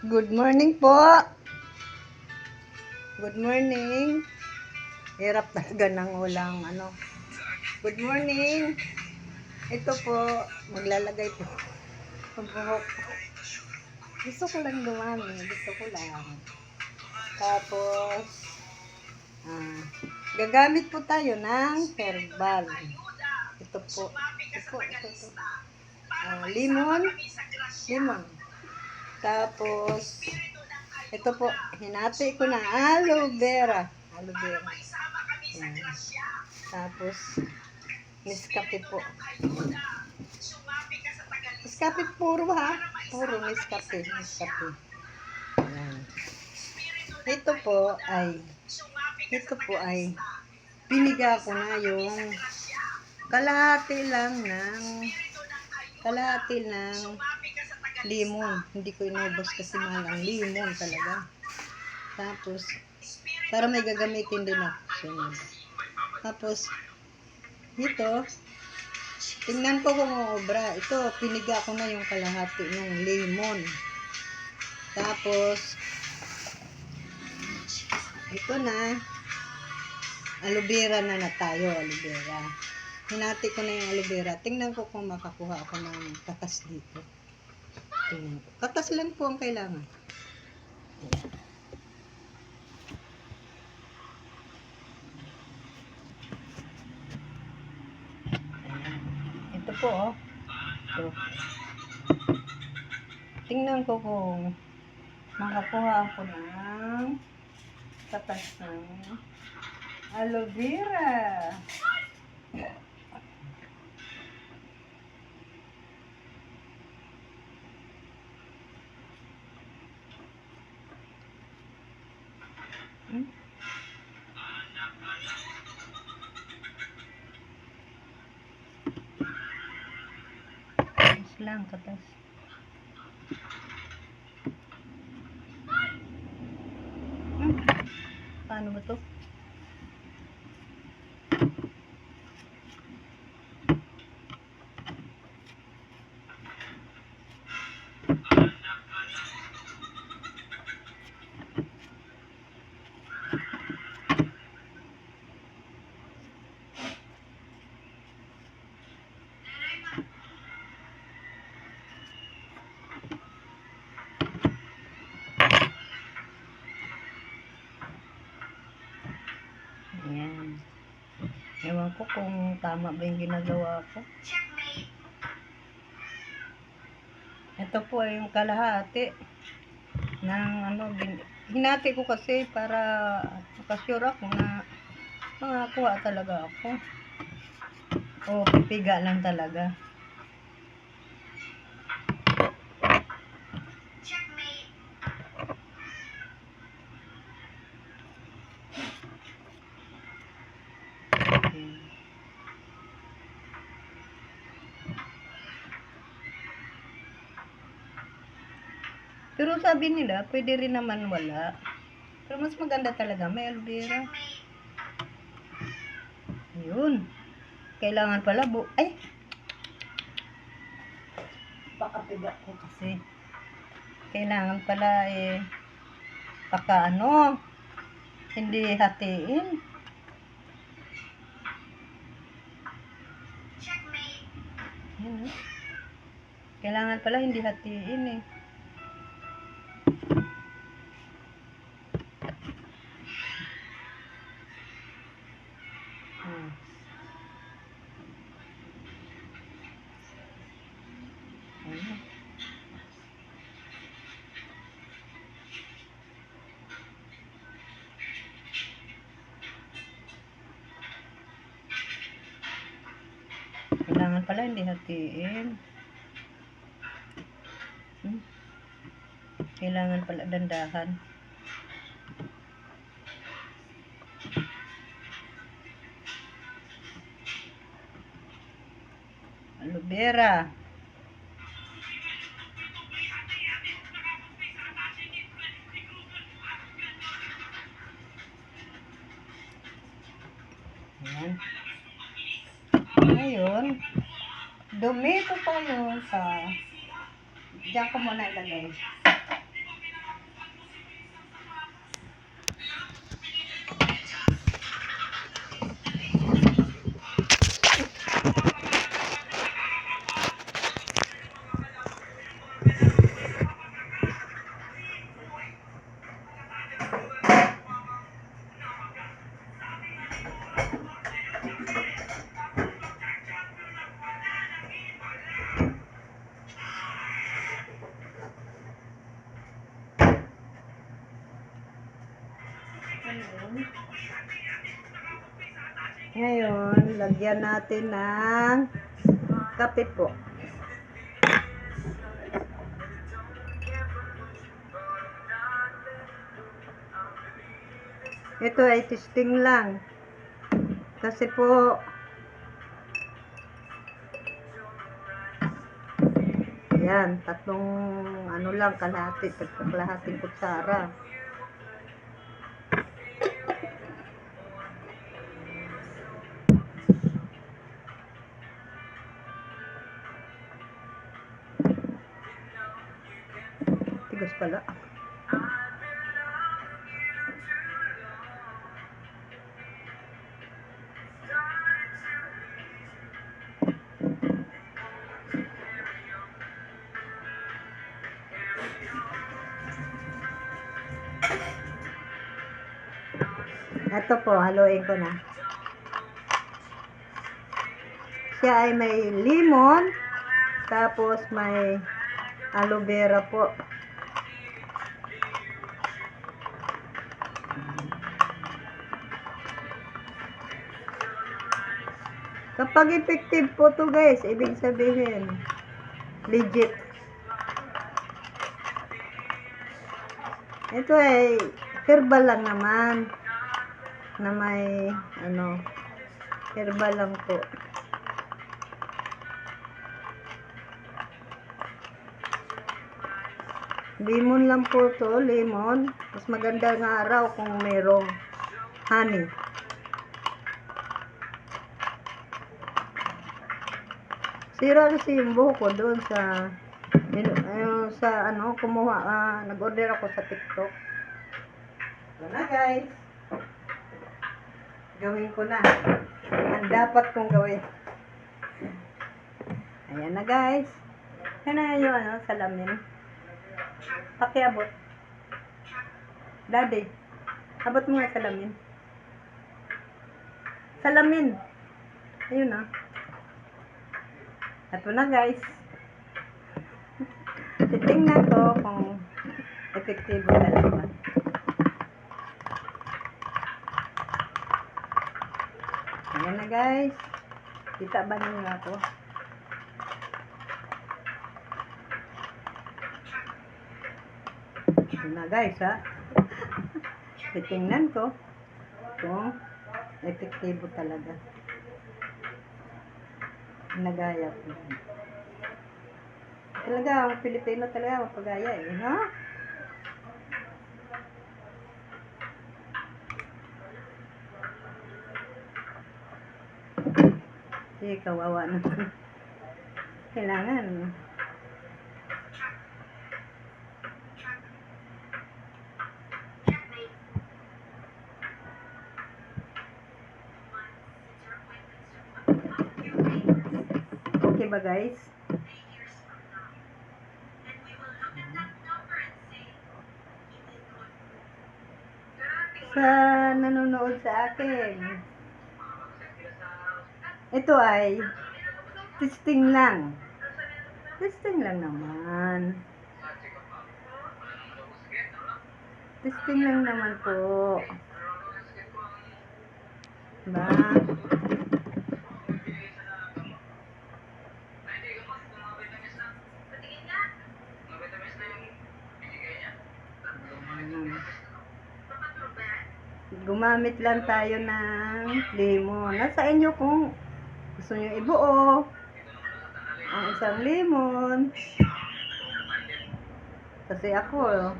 Good morning po. Good morning. Hirap talaga ng ulang ano. Good morning. Ito po, maglalagay po. Ang buhok ko. Gusto ko lang dumami. Gusto ko lang. Tapos, ah, gagamit po tayo ng herbal. Ito po. Ito po. Ito, ito. Ah, limon. Limon. Tapos, ito po, hinati ko na aloe vera. Aloe vera. Yan. Tapos, Nescafe po. Nescafe puro ha. Puro Nescafe. Nescafe. Yan. Ito po ay, ito po ay, piniga ko na yung kalahati lang ng, kalahati ng limon. Hindi ko inubos kasi mahal ang limon talaga. Tapos, para may gagamitin din ako. Tapos, ito, tingnan ko kung obra. Ito, piniga ko na yung kalahati ng lemon. Tapos, ito na, aloe vera na na tayo, aloe vera. Hinati ko na yung aloe vera. Tingnan ko kung makakuha ako ng katas dito. Katas lang po ang kailangan. Ayan. Ito po, oh. Ito. Tingnan ko kung makakuha ako ng katas ng aloe vera. Hmm? Katas lang, katas. Hmm? Paano ba to? Ayan. Ewan ko kung tama ba yung ginagawa ko. Ito po ay yung kalahati ng ano, bin- hinati ko kasi para makasure ako na makakuha talaga ako. O pipiga lang talaga. Pero sabi nila, pwede rin naman wala. Pero mas maganda talaga, may aloe vera. Ayun. Kailangan pala bu... Ay! Baka ko kasi. Kailangan pala eh... Baka ano... Hindi hatiin. Ayun, oh. Kailangan pala hindi hatiin eh. Kailangan pala hindi hatiin. Hmm. Kailangan pala dandahan. Aloe vera. Dumito tayo sa... Diyan ko muna ilagay. Ngayon, lagyan natin ng kape po. Ito ay testing lang. Kasi po, yan, tatlong ano lang, kalahati, kalahating kutsara. Pala. Ito po, haluin ko na. Siya ay may lemon, tapos may aloe vera po. Kapag effective po to guys, ibig sabihin, legit. Ito ay herbal lang naman na may ano herbal lang po. Lemon lang po to, lemon. Mas maganda nga araw kung mayroong honey. Sira kasi yung buhok ko doon sa yun- ayun, sa ano kumuha ah, nag-order ako sa TikTok. Ito na guys. Gawin ko na. Ang dapat kong gawin. Ayan na guys. Yan na yung ano, salamin. Pakiabot. Daddy, abot mo nga salamin. Salamin. Ayun na. Ito na guys. Titingnan ko kung epektibo talaga. Ayan na guys. Kita ba ninyo ako? Ayan na guys ha. Titingnan ko kung epektibo talaga. Nagaya ko. Talaga, ang Pilipino talaga mapagaya eh, ha? Sige, kawawa naman. Kailangan. Ba guys? Sa nanonood sa akin. Ito ay testing lang. Testing lang naman. Testing lang naman po. Ba? Gumamit lang tayo ng lemon. Nasa inyo kung gusto nyo ibuo ang isang lemon. Kasi ako,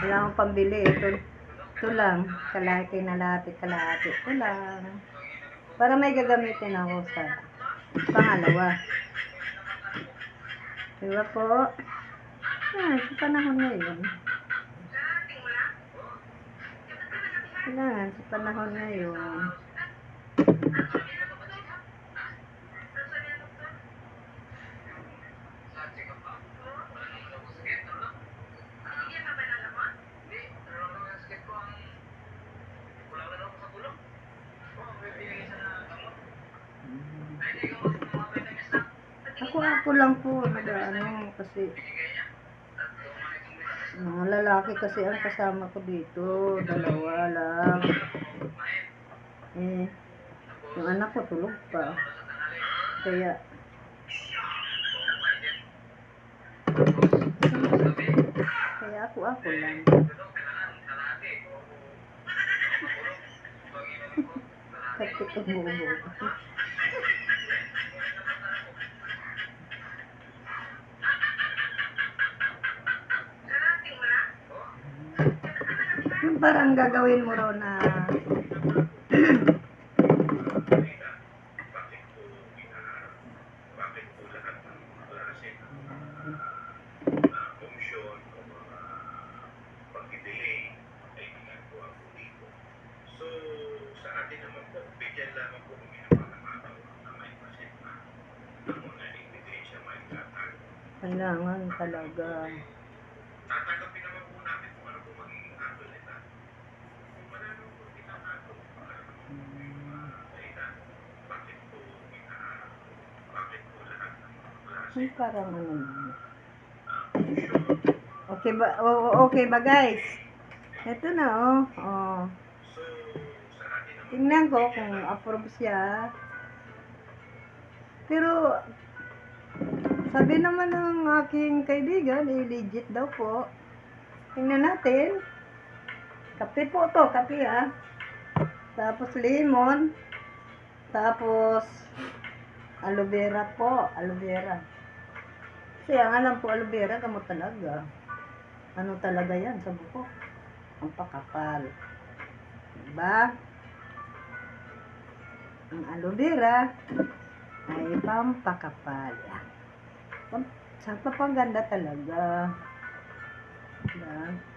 wala akong pambili. Ito, ito lang. Kalahati na lahat, kalahati. Ito lang. Para may gagamitin ako sa pangalawa. Diba po? Ah, sa panahon ngayon. Kailangan sa panahon ngayon. Ako ako lang po nag-ano kasi Mga lalaki kasi ang kasama ko dito. Dalawa lang. Eh, yung anak ko tulog pa. Kaya, kaya ako ako lang. Kapit ang bubo. Parang gagawin mo raw na bakit po lahat ng mga klase ng mga komisyon o mga pag-delay ay ginagawa po dito. So, sa atin naman po, bigyan lamang po kami ng pagkakataon na may pasensya ng mga ebidensya may tatago. kailangan talaga. Tatanggapin naman po natin kung ano po magiging kaso nila. Kung wala naman po tinatago, wala naman po yung mga dahilan. Bakit po ina bakit po lahat ng Yung parang ano. Okay ba? o- okay ba guys? Ito na oh. oh. Tingnan ko kung approve siya. Pero sabi naman ng aking kaibigan, eh, legit daw po. Tingnan natin. Kape po to, kape ah. Tapos lemon. Tapos aloe vera po, aloe vera. Kasi ang alam ko aloe vera, gamot talaga. Ano talaga yan sa buko? Ang pakapal. Diba? Ang aloe vera ay pampakapal. Sa papaganda talaga. Diba?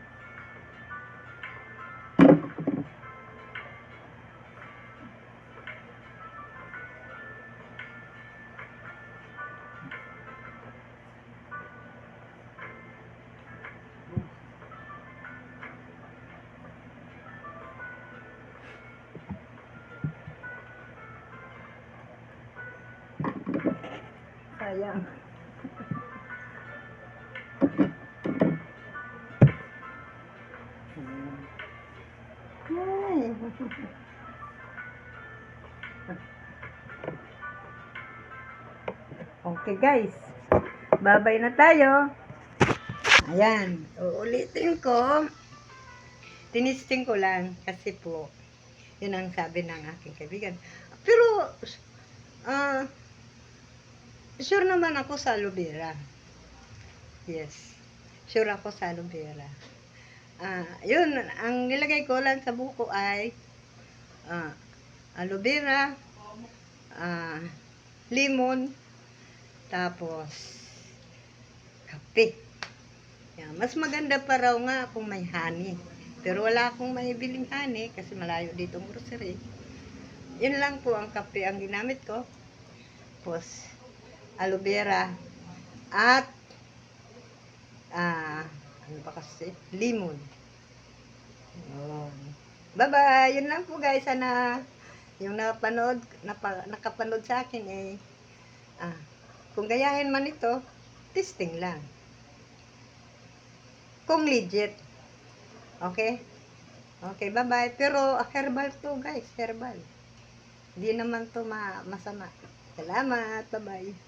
Sayang. Ay. Okay guys. Babay na tayo. Ayan. Uulitin ko. Tinisting ko lang kasi po yun ang sabi ng aking kaibigan. Pero ah sure naman ako sa aloe vera. Yes. Sure ako sa aloe vera. Ah, yun, ang nilagay ko lang sa buko ay ah, aloe vera, ah, lemon, tapos kape. Yan. Mas maganda pa raw nga kung may honey. Pero wala akong maibiling honey kasi malayo dito ang grocery. Yun lang po ang kape ang ginamit ko. Tapos, aloe vera at ah ano ba kasi? Lemon. Yun. Bye-bye. Yun lang po guys. Sana yung napanood, napa, nakapanood sa akin eh, ah, kung gayahin man ito, testing lang. Kung legit. Okay? Okay, bye-bye. Pero herbal to guys, herbal. Hindi naman to ma masama. Salamat. Bye-bye.